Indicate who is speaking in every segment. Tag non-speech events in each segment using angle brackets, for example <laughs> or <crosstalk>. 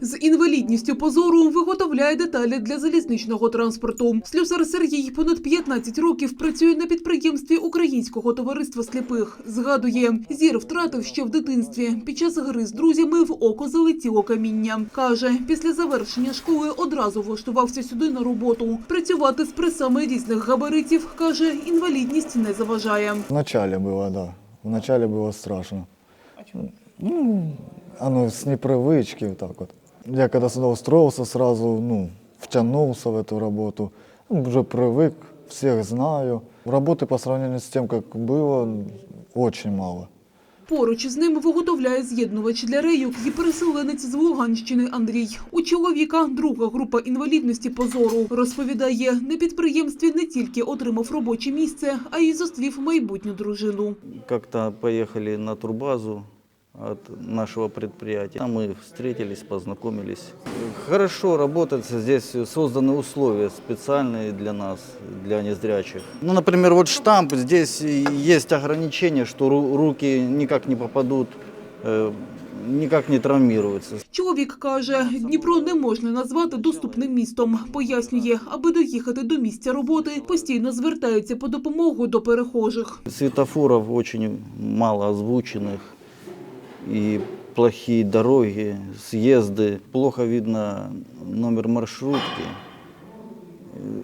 Speaker 1: З інвалідністю позору виготовляє деталі для залізничного транспорту. Слюсар Сергій понад 15 років працює на підприємстві Українського товариства сліпих. Згадує, зір втратив ще в дитинстві. Під час гри з друзями в око залетіло каміння. Каже, після завершення школи одразу влаштувався сюди на роботу. Працювати з пресами різних габаритів, каже, інвалідність не заважає.
Speaker 2: Вначале было, да. Вначале было страшно. Ну, оно с непривычки вот так вот. Я когда сюда устроился, сразу, ну, втянулся в эту работу. Ну, Уже привык, всех знаю. Работы по сравнению с тем, как было, очень мало.
Speaker 1: Поруч із ним виготовляє з'єднувач для рейок і переселенець з Луганщини Андрій. У чоловіка друга група інвалідності позору. Розповідає, на підприємстві не тільки отримав робоче місце, а й зустрів майбутню дружину.
Speaker 3: Как-то поехали на турбазу от нашего предприятия. Там мы встретились, познакомились. Хорошо работать, здесь созданы условия специальные для нас, для незрячих. Ну, например, вот штамп, здесь есть ограничение, что ру- руки никак не попадут, э, никак не травмируются.
Speaker 1: Чоловік каже, Дніпро не можна назвати доступним містом. Пояснює, аби доїхати до місця роботи, постійно звертаються по допомогу до перехожих.
Speaker 3: Светофоров очень мало озвученных и плохие дороги, съезды. Плохо видно номер маршрутки. Э,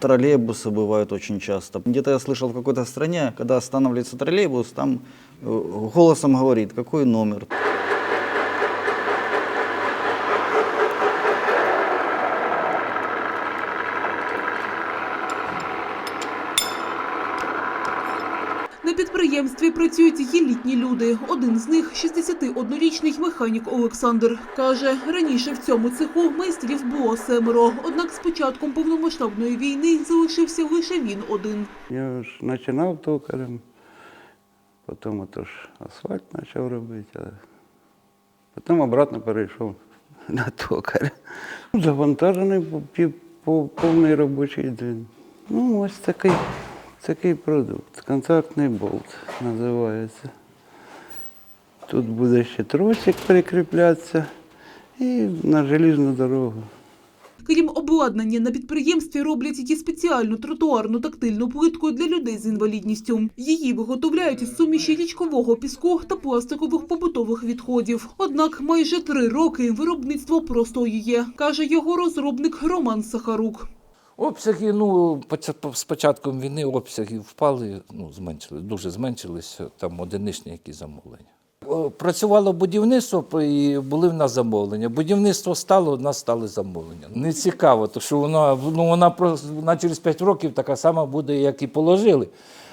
Speaker 3: Троллейбусы бывают очень часто. Где-то я слышал в какой-то стране, когда останавливается троллейбус, там э, голосом говорит, какой номер.
Speaker 1: Підприємстві працюють і літні люди. Один з них – 61-річний механік Олександр. Каже, раніше в цьому цеху майстрів було семеро. Однак з початком повномасштабної війни залишився лише він один.
Speaker 4: Я ж починав токарем, потім отож асфальт почав робити, а потім обратно перейшов <laughs> на токаря. Завантажений повний робочий день. Ну, ось такий, такий продукт. Контактний болт називається. Тут буде ще тросик прикріплятися і на желізну дорогу.
Speaker 1: Крім обладнання, на підприємстві роблять і спеціальну тротуарну тактильну плитку для людей з інвалідністю. Її виготовляють із суміші річкового піску та пластикових побутових відходів. Однак майже три роки виробництво простоює, каже його розробник Роман Сахарук.
Speaker 5: Обсяги, ну, з початком війни обсяги впали, ну, зменшили, дуже зменшилися, там одиничні якісь замовлення. Працювало будівництво і були в нас замовлення. Будівництво стало, у нас стали замовлення. Не цікаво, тому що вона, ну, вона, вона через 5 років така сама буде, як і положили.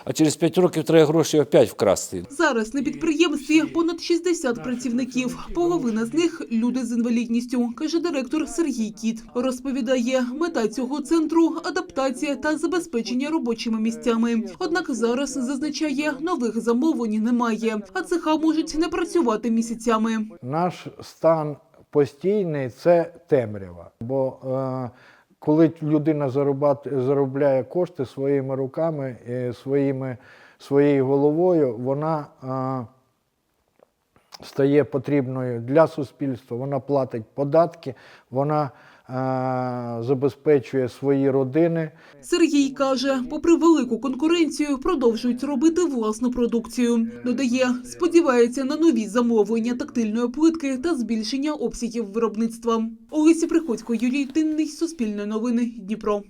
Speaker 5: А через 5 років треба гроші опять вкрасти.
Speaker 1: Зараз на підприємстві понад 60 працівників. Половина з них – люди з інвалідністю, каже директор Сергій Кіт. Розповідає, мета цього центру – адаптація та забезпечення робочими місцями. Однак зараз, зазначає, нових замовлень немає, а цеха можуть не працювати місяцями.
Speaker 6: Наш стан постійний це темрява. Бо е, коли людина заробляє кошти своїми руками, е, своїми, своєю головою, вона стає потрібною для суспільства, вона платить податки, вона е, забезпечує свої родини.
Speaker 1: Сергій каже, попри велику конкуренцію, продовжують робити власну продукцію. Додає, сподівається на нові замовлення тактильної плитки та збільшення обсягів виробництва. Олесі Приходько, Юрій Тинний, Суспільне новини, Дніпро.